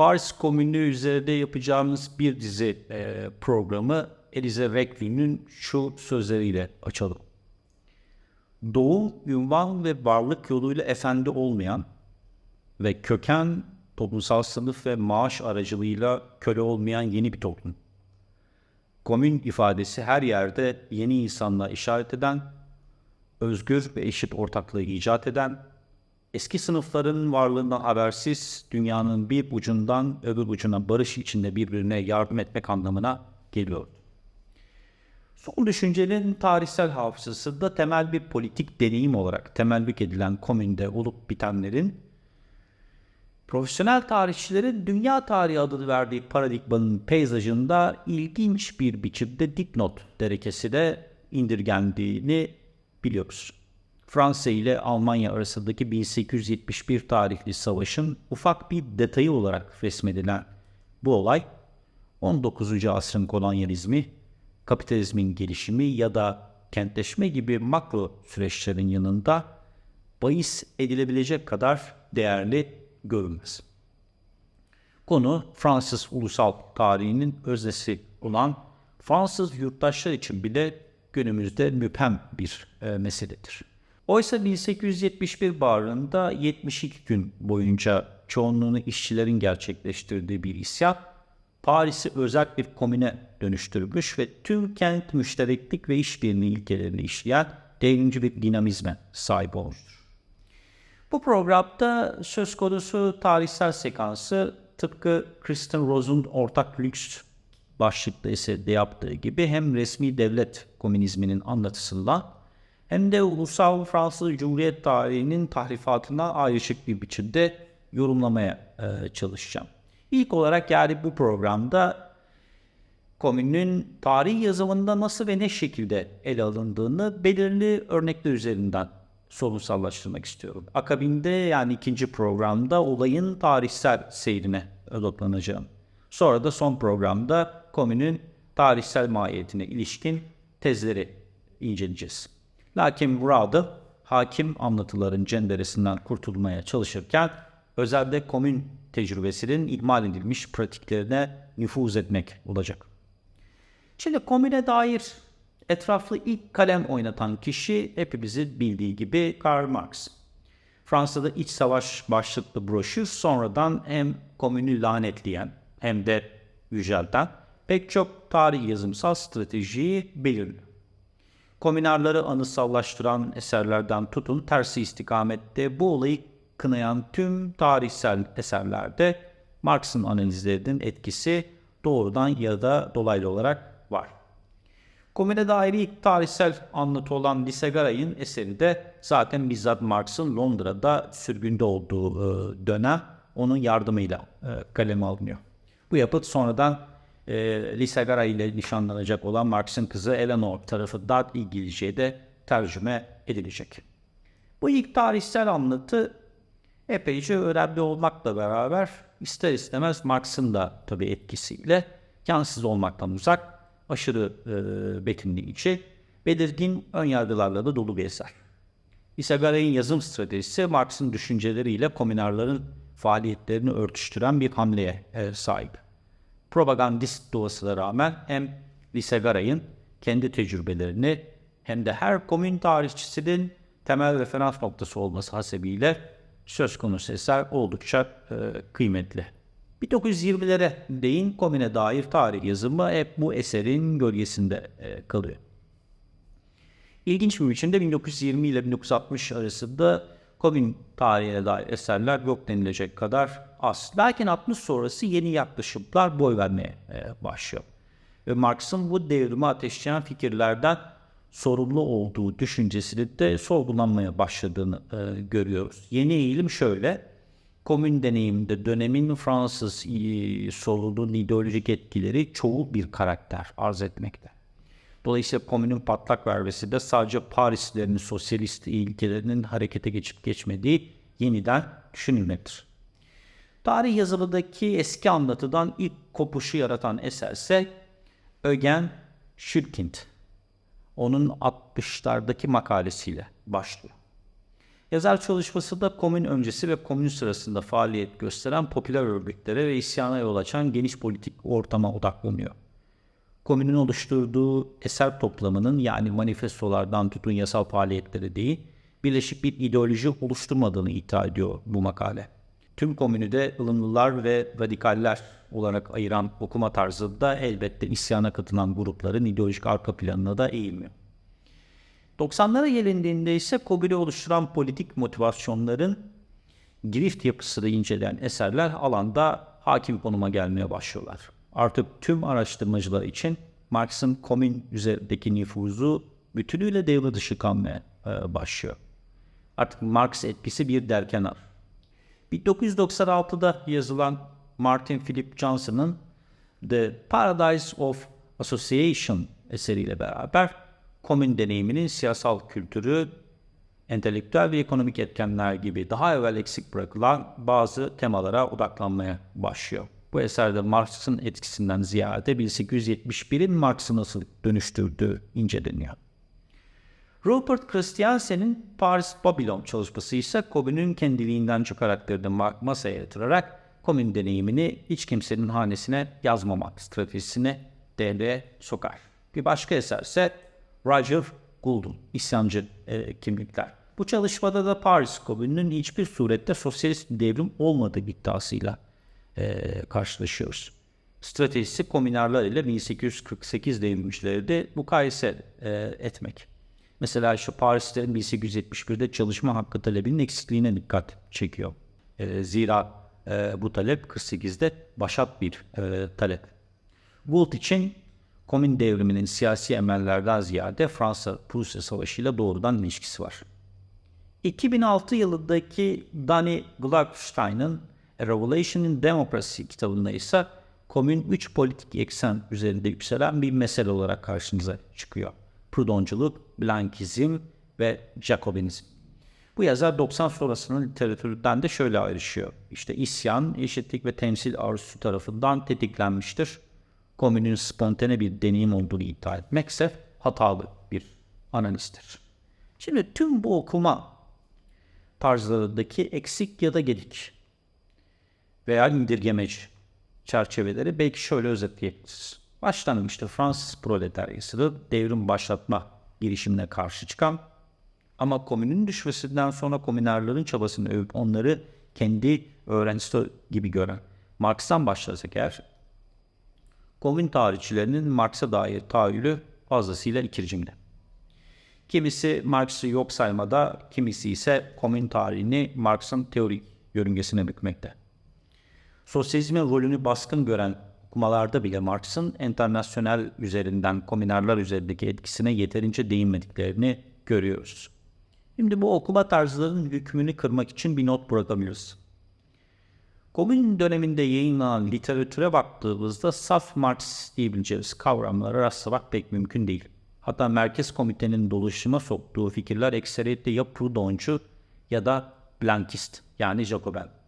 Paris Komünü üzerinde yapacağımız bir dizi e, programı Elize Reckley'nin şu sözleriyle açalım. Doğum, ünvan ve varlık yoluyla efendi olmayan ve köken, toplumsal sınıf ve maaş aracılığıyla köle olmayan yeni bir toplum. Komün ifadesi her yerde yeni insanlığa işaret eden, özgür ve eşit ortaklığı icat eden, eski sınıfların varlığından habersiz dünyanın bir ucundan öbür ucuna barış içinde birbirine yardım etmek anlamına geliyor. Son düşüncenin tarihsel hafızasında temel bir politik deneyim olarak temellük edilen komünde olup bitenlerin profesyonel tarihçilerin dünya tarihi adını verdiği paradigmanın peyzajında ilginç bir biçimde dipnot derekesi de indirgendiğini biliyoruz. Fransa ile Almanya arasındaki 1871 tarihli savaşın ufak bir detayı olarak resmedilen bu olay 19. asrın kolonyalizmi, kapitalizmin gelişimi ya da kentleşme gibi makro süreçlerin yanında bahis edilebilecek kadar değerli görünmez. Konu Fransız ulusal tarihinin öznesi olan Fransız yurttaşlar için bile günümüzde müphem bir e, meseledir. Oysa 1871 baharında 72 gün boyunca çoğunluğunu işçilerin gerçekleştirdiği bir isyan, Paris'i özel bir komüne dönüştürmüş ve tüm kent müştereklik ve işbirliği ilkelerini işleyen devrimci bir dinamizme sahip olmuştur. Bu programda söz konusu tarihsel sekansı tıpkı Kristen Rose'un ortak lüks başlıklı eserde yaptığı gibi hem resmi devlet komünizminin anlatısından hem de ulusal Fransız Cumhuriyet tarihinin tahrifatına ayrışık bir biçimde yorumlamaya e, çalışacağım. İlk olarak yani bu programda komünün tarih yazımında nasıl ve ne şekilde ele alındığını belirli örnekler üzerinden sorunsallaştırmak istiyorum. Akabinde yani ikinci programda olayın tarihsel seyrine odaklanacağım. Sonra da son programda komünün tarihsel mahiyetine ilişkin tezleri inceleyeceğiz. Lakin burada hakim anlatıların cenderesinden kurtulmaya çalışırken özelde komün tecrübesinin ihmal edilmiş pratiklerine nüfuz etmek olacak. Şimdi komüne dair etraflı ilk kalem oynatan kişi hepimizin bildiği gibi Karl Marx. Fransa'da iç savaş başlıklı broşür sonradan hem komünü lanetleyen hem de yücelten pek çok tarih yazımsal stratejiyi belirliyor. Komünarları anısallaştıran eserlerden tutun tersi istikamette bu olayı kınayan tüm tarihsel eserlerde Marx'ın analizlerinin etkisi doğrudan ya da dolaylı olarak var. Komüne dair ilk tarihsel anlatı olan Lisegaray'ın eseri de zaten bizzat Marx'ın Londra'da sürgünde olduğu e, dönem onun yardımıyla e, kaleme alınıyor. Bu yapıt sonradan e, Lisagaray ile nişanlanacak olan Marx'ın kızı Eleanor tarafından İngilizce'ye de tercüme edilecek. Bu ilk tarihsel anlatı epeyce önemli olmakla beraber ister istemez Marx'ın da tabii etkisiyle yansız olmaktan uzak, aşırı e, betimleyici, belirgin önyargılarla da dolu bir eser. Isagaray'ın yazım stratejisi Marx'ın düşünceleriyle komünarların faaliyetlerini örtüştüren bir hamleye e, sahip. Propagandist doğasına rağmen hem Lisegaray'ın kendi tecrübelerini hem de her komün tarihçisinin temel referans noktası olması hasebiyle söz konusu eser oldukça e, kıymetli. 1920'lere değin komüne dair tarih yazımı hep bu eserin gölgesinde e, kalıyor. İlginç bir biçimde 1920 ile 1960 arasında komün tarihine dair eserler yok denilecek kadar az. Lakin 60 sonrası yeni yaklaşımlar boy vermeye e, başlıyor. Ve Marx'ın bu devrimi ateşleyen fikirlerden sorumlu olduğu düşüncesini de sorgulanmaya başladığını e, görüyoruz. Yeni eğilim şöyle, komün deneyiminde dönemin Fransız e, solunun ideolojik etkileri çoğu bir karakter arz etmekte. Dolayısıyla komünün patlak vermesi de sadece Parislilerin sosyalist ilkelerinin harekete geçip geçmediği yeniden düşünülmektir. Tarih yazımındaki eski anlatıdan ilk kopuşu yaratan eserse Ögen Schülkind onun 60'lardaki makalesiyle başlıyor. Yazar çalışması da komün öncesi ve komün sırasında faaliyet gösteren popüler örgütlere ve isyana yol açan geniş politik ortama odaklanıyor. Komünün oluşturduğu eser toplamının yani manifestolardan tutun yasal faaliyetleri değil, birleşik bir ideoloji oluşturmadığını iddia ediyor bu makale. Tüm komünü de ılımlılar ve radikaller olarak ayıran okuma tarzı da elbette isyana katılan grupların ideolojik arka planına da eğilmiyor. 90'lara gelindiğinde ise komünü oluşturan politik motivasyonların girift yapısını inceleyen eserler alanda hakim konuma gelmeye başlıyorlar. Artık tüm araştırmacılar için Marx'ın komün üzerindeki nüfuzu bütünüyle devre dışı kalmaya e, başlıyor. Artık Marx etkisi bir derkenar. 1996'da yazılan Martin Philip Johnson'ın The Paradise of Association eseriyle beraber komün deneyiminin siyasal kültürü, entelektüel ve ekonomik etkenler gibi daha evvel eksik bırakılan bazı temalara odaklanmaya başlıyor. Bu eserde Marx'ın etkisinden ziyade 1871'in Marx'ı nasıl dönüştürdüğü inceleniyor. Rupert Christiansen'in Paris Babylon çalışması ise komünün kendiliğinden çok karakterini masaya yatırarak komün deneyimini hiç kimsenin hanesine yazmamak stratejisine devreye sokar. Bir başka eser ise Roger Gould'un İsyancı e, Kimlikler. Bu çalışmada da Paris Komünü'nün hiçbir surette sosyalist bir devrim olmadığı iddiasıyla e, karşılaşıyoruz. Stratejisi komünarlar ile 1848 devrimcileri de mukayese e, etmek. Mesela şu Parislerin 1871'de çalışma hakkı talebinin eksikliğine dikkat çekiyor. E, zira e, bu talep 48'de başat bir e, talep. Gould için komün devriminin siyasi emellerden ziyade Fransa-Prusya Savaşı ile doğrudan ilişkisi var. 2006 yılındaki Danny Gluckstein'ın A Revelation in Democracy kitabında ise komün 3 politik eksen üzerinde yükselen bir mesele olarak karşımıza çıkıyor. Prudonculuk, Blankizm ve Jacobinizm. Bu yazar 90 sonrasının literatüründen de şöyle ayrışıyor. İşte isyan, eşitlik ve temsil arzusu tarafından tetiklenmiştir. Komünün spontane bir deneyim olduğunu iddia etmekse hatalı bir analizdir. Şimdi tüm bu okuma tarzlarındaki eksik ya da gedik veya indirgemeci çerçeveleri belki şöyle özetleyebiliriz. Başlangıçta Fransız proletaryası devrim başlatma girişimine karşı çıkan ama komünün düşmesinden sonra komünarların çabasını övüp onları kendi öğrencisi gibi gören Marx'tan başlasak eğer komün tarihçilerinin Marx'a dair tahayyülü fazlasıyla ikircimli. Kimisi Marx'ı yok saymada, kimisi ise komün tarihini Marx'ın teorik yörüngesine bükmekte. Sosyalizmin rolünü baskın gören okumalarda bile Marx'ın internasyonel üzerinden komünarlar üzerindeki etkisine yeterince değinmediklerini görüyoruz. Şimdi bu okuma tarzlarının hükmünü kırmak için bir not bırakamıyoruz. Komün döneminde yayınlanan literatüre baktığımızda saf Marx diyebileceğimiz kavramlara rastlamak pek mümkün değil. Hatta Merkez Komitenin doluşuma soktuğu fikirler ekseriyetle ya Proudhoncu ya da Blankist yani Jacoben.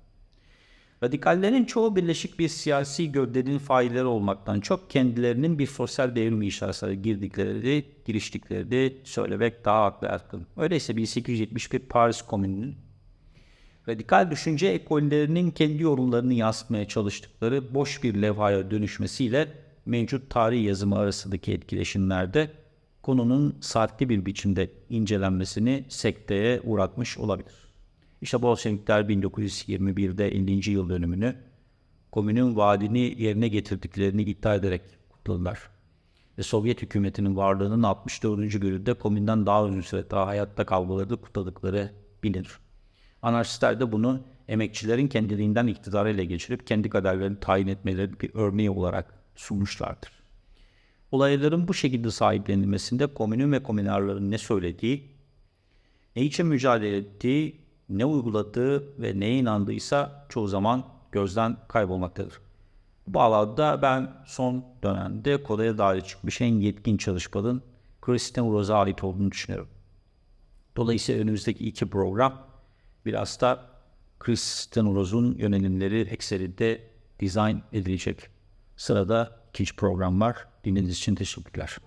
Radikallerin çoğu birleşik bir siyasi gövdenin failleri olmaktan çok kendilerinin bir sosyal devrim inşasına girdikleri, giriştikleri söylemek daha haklı yakın. Öyleyse 1871 Paris Komünü'nün radikal düşünce ekollerinin kendi yorumlarını yansıtmaya çalıştıkları boş bir levhaya dönüşmesiyle mevcut tarih yazımı arasındaki etkileşimlerde konunun saatli bir biçimde incelenmesini sekteye uğratmış olabilir. İşte Bolşevikler 1921'de 50. yıl dönümünü komünün vaadini yerine getirdiklerini iddia ederek kutladılar. Ve Sovyet hükümetinin varlığının 64. gününde komünden daha uzun süre daha hayatta kalmalarını kutladıkları bilinir. Anarşistler de bunu emekçilerin kendiliğinden iktidarı ele geçirip kendi kaderlerini tayin etmeleri bir örneği olarak sunmuşlardır. Olayların bu şekilde sahiplenilmesinde komünün ve komünarların ne söylediği, ne için mücadele ettiği, ne uyguladığı ve neye inandıysa çoğu zaman gözden kaybolmaktadır. Bu bağlamda ben son dönemde Kore'ye dair çıkmış en yetkin çalışmanın Christian Rose'a ait olduğunu düşünüyorum. Dolayısıyla önümüzdeki iki program biraz da Christian Rose'un yönelimleri ekserinde dizayn edilecek. Sırada ikinci program var. Dinlediğiniz için teşekkürler.